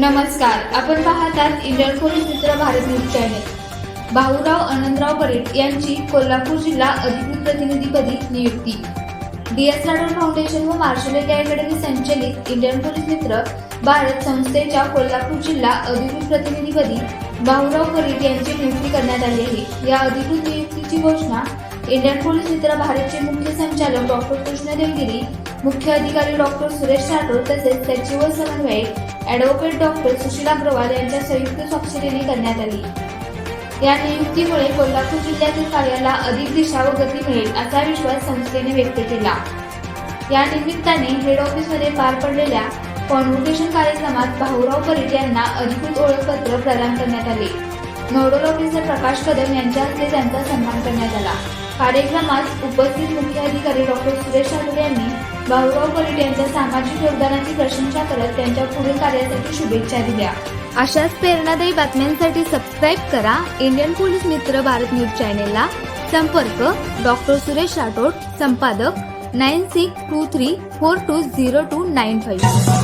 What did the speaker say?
नमस्कार. आपण पाहतात Indian Police Mitra Bharat News Channel Bhaurao Anandrao Paret यांची कोल्हापूर जिल्हा अधिकृत प्रतिनिधीपदी नियुक्ती. डी एस राठोड फाउंडेशन व मार्शल इंडिया अकॅडमी संचलित इंडियन पोलीस मित्र भारत संस्थेच्या कोल्हापूर जिल्हा अधिकृत प्रतिनिधीपदी भाऊराव परीट यांची नियुक्ती करण्यात आली आहे. या अधिकृत नियुक्तीची घोषणा इंडियन पोलीस मित्र भारतचे मुख्य संचालक डॉक्टर कृष्ण देवगिरी मुख्य अधिकारी डॉक्टर सुरेश राठोड तसेच सचिव व समन्वयक ॲडव्होकेट डॉक्टर सुशील अग्रवाल यांच्या संयुक्त स्वाक्षरीने करण्यात आली. या नियुक्तीमुळे कोल्हापूर जिल्ह्यातील कार्याला अधिक दिशा व गती मिळेल असा विश्वास संस्थेने व्यक्त केला. या निमित्ताने हेड ऑफिसमध्ये पार पडलेल्या कॉन्व्होकेशन कार्यक्रमात भाऊराव परीट यांना अधिकृत ओळखपत्र प्रदान करण्यात आले. नोडल ऑफिसर प्रकाश कदम यांच्या हस्ते त्यांचा सन्मान करण्यात आला. कार्यक्रमात उपस्थित मुख्य अधिकारी डॉक्टर सुरेश राठोड यांनी भाऊराव परीट यांच्या सामाजिक योगदानाची प्रशंसा करत त्यांच्या पुढील कार्यासाठी शुभेच्छा दिल्या. अशाच प्रेरणादायी बातम्यांसाठी सबस्क्राईब करा. इंडियन पोलीस मित्र भारत न्यूज चॅनेलला संपर्क. डॉक्टर सुरेश राठोड संपादक nine six two three four two zero two nine five